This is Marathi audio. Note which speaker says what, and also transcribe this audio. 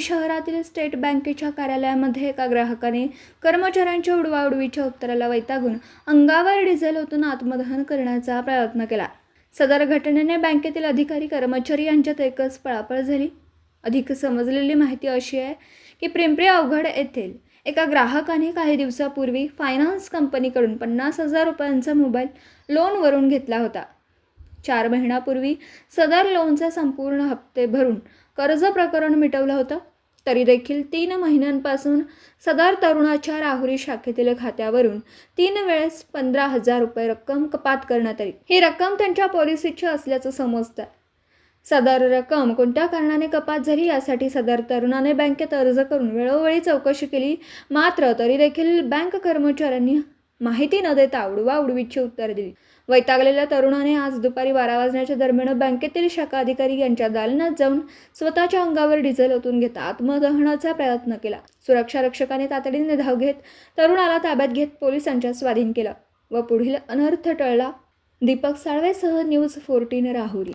Speaker 1: शहरातील स्टेट बँकेच्या कार्यालयामध्ये एका ग्राहकाने कर्मचाऱ्यांच्या उडवाउडवीच्या उत्तराला वैतागून अंगावर डिझेल ओतून आत्मदहन करण्याचा प्रयत्न केला. सदर घटनेने बँकेतील अधिकारी कर्मचारी यांच्यात एकच पळापळ झाली. अधिक समजलेली माहिती अशी आहे की पिंपरी अवघड येथील एका ग्राहकाने काही दिवसापूर्वी फायनान्स कंपनीकडून पन्नास हजार रुपयांचा मोबाईल लोनवरून घेतला होता. चार महिन्यापूर्वी सदर लोनचे संपूर्ण हप्ते भरून कर्ज प्रकरण मिटवलं होतं. तरी देखील तीन महिन्यांपासून सदर तरुणाच्या राहुरी शाखेतील खात्यावरून तीन वेळेस पंधरा हजार रुपये रक्कम कपात करण्यात आली. ही रक्कम त्यांच्या पॉलिसीची असल्याचं समजतं. सदर रक्कम कोणत्या कारणाने कपात झाली यासाठी सदर तरुणाने बँकेत अर्ज करून वेळोवेळी चौकशी केली मात्र तरी देखील बँक कर्मचाऱ्यांनी माहिती न देता उडवा उडवीची उत्तर दिली. वैतागलेल्या तरुणाने आज दुपारी बारा वाजण्याच्या दरम्यान बँकेतील शाखा अधिकारी यांच्या दालनात जाऊन स्वतःच्या अंगावर डिझेल ओतून घेता आत्मदहनाचा प्रयत्न केला. सुरक्षा रक्षकाने तातडीने धाव घेत तरुणाला ताब्यात घेत पोलिसांच्या स्वाधीन केलं व पुढील अनर्थ टळला. दीपक साळवेसह न्यूज फोर्टीन राहुरी.